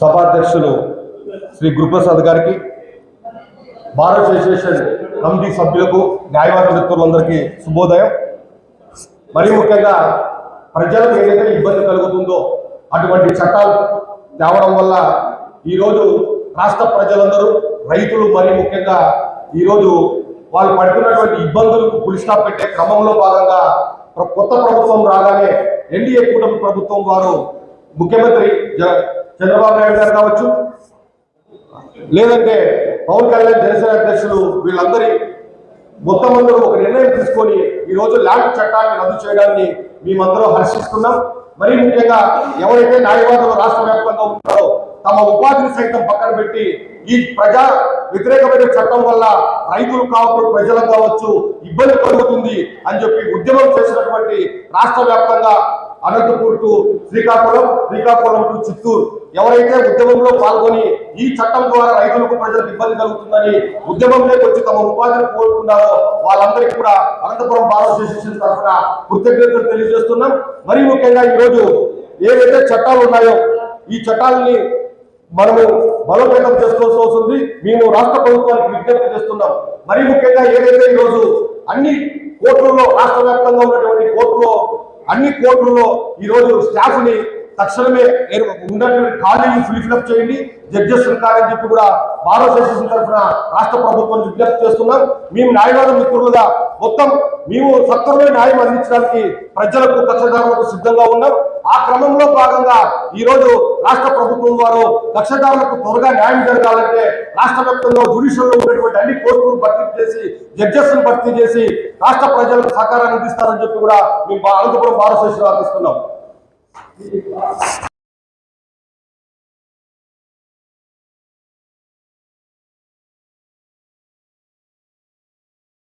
సభాధ్యక్షులు శ్రీ గురుప్రసాద్ గారికి భారత అసోసియేషన్ కమిటీ సభ్యులకు న్యాయవాద మిత్రులందరికీ శుభోదయం. మరీ ముఖ్యంగా ప్రజలకు ఏదైతే ఇబ్బంది కలుగుతుందో అటువంటి చట్టాలు తేవడం వల్ల ఈరోజు రాష్ట్ర ప్రజలందరూ రైతులు మరీ ముఖ్యంగా ఈరోజు వాళ్ళు పడుతున్నటువంటి ఇబ్బందులకు పులిస్టాప్ పెట్టే క్రమంలో భాగంగా కొత్త ప్రభుత్వం రాగానే ఎన్డీఏ కూటమి ప్రభుత్వం వారు ముఖ్యమంత్రి జ- చంద్రబాబు నాయుడు గారు కావచ్చు లేదంటే పవన్ కళ్యాణ్ జనసేన అధ్యక్షులు వీళ్ళందరి మొత్తం అందరూ ఒక నిర్ణయం తీసుకొని ఈరోజు ల్యాండ్ చట్టాన్ని రద్దు చేయడాన్ని మేమందరూ హర్షిస్తున్నాం. మరీ ముఖ్యంగా ఎవరైతే న్యాయవాదులు రాష్ట్ర వ్యాప్తంగా ఉంటారో తమ ఉపాధిని సైతం పక్కన పెట్టి ఈ ప్రజా వ్యతిరేకమైన చట్టం వల్ల రైతులు కావచ్చు ప్రజలకు కావచ్చు ఇబ్బంది కలుగుతుంది అని చెప్పి ఉద్యమం చేసినటువంటి రాష్ట్ర వ్యాప్తంగా అనంతపూర్ టు శ్రీకాకుళం శ్రీకాకుళం టు చిత్తూరు. ఎవరైతే ఉద్యమంలో పాల్గొని ఈ చట్టం ద్వారా రైతులకు ప్రజలకు ఇబ్బంది కలుగుతుందని ఉద్యమంలోకి వచ్చి తమ ఉపాధిని కోరుకున్నారో వాళ్ళందరికీ కూడా అనంతపురం బార్ అసోసియేషన్ తరఫున కృతజ్ఞతలు తెలియజేస్తున్నాం. మరీ ముఖ్యంగా ఈరోజు ఏవైతే చట్టాలు ఉన్నాయో ఈ చట్టాలని మనము బలోపేతం చేసుకోవాల్సి వస్తుంది. మేము రాష్ట్ర ప్రభుత్వానికి విజ్ఞప్తి చేస్తున్నాం. మరీ ముఖ్యంగా ఏదైతే ఈరోజు అన్ని కోర్టుల్లో రాష్ట్ర వ్యాప్తంగా ఉన్నటువంటి కోర్టులో అన్ని కోర్టుల్లో ఈరోజు స్టాఫ్ని తక్షణమే ఏర్- ఉన్నటువంటి ఖాళీని ఫిల్అప్ చేయండి. జడ్జెస్ కాదని చెప్పి కూడా బార్ అసోసియేషన్ తరఫున రాష్ట్ర ప్రభుత్వం విజ్ఞప్తి చేస్తున్నాం. మేము న్యాయవాద మిత్రులుగా మొత్తం మేము సత్వరమే న్యాయం అందించడానికి ప్రజలకు కక్షదారులకు సిద్ధంగా ఉన్నాం. ఆ క్రమంలో భాగంగా ఈరోజు రాష్ట్ర ప్రభుత్వం వారు కక్షదారులకు త్వరగా న్యాయం జరగాలంటే రాష్ట్ర వ్యాప్తంగా జుడిషియల్లో ఉన్నటువంటి అన్ని పోస్టులు భర్తీ చేసి జడ్జెస్ భర్తీ చేసి రాష్ట్ర ప్రజలకు సహకారాన్ని అందిస్తారని చెప్పి కూడా మేము అనంతపురం భారత అసోసియేషన్